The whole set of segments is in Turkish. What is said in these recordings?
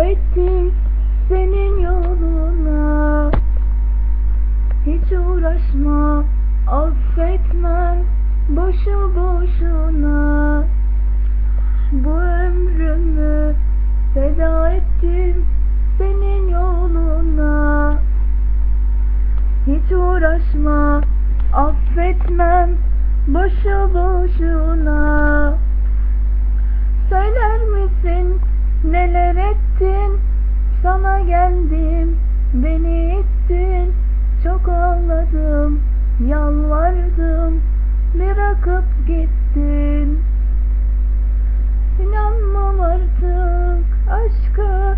ettim senin yoluna. Hiç uğraşma affetmem boşu boşuna. Bu ömrümü feda ettim senin yoluna. Hiç uğraşma affetmem boşu boşuna. Söyler misin neler yalvardım bırakıp gittin İnanmam artık aşka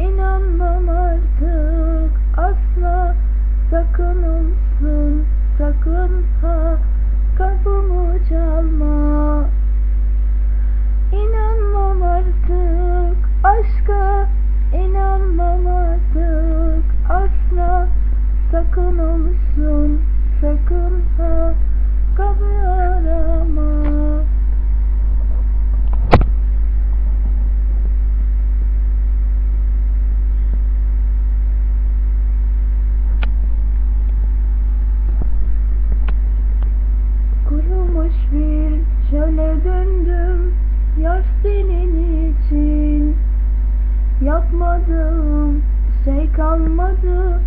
inanmam artık asla sakın olsun sakın ha kapımı çalma. İnanmam artık aşka inanmam artık asla sakın olsun sakın ha kapı arama Kurumuş bir çöle döndüm Yar senin için. Yapmadığım şey kalmadı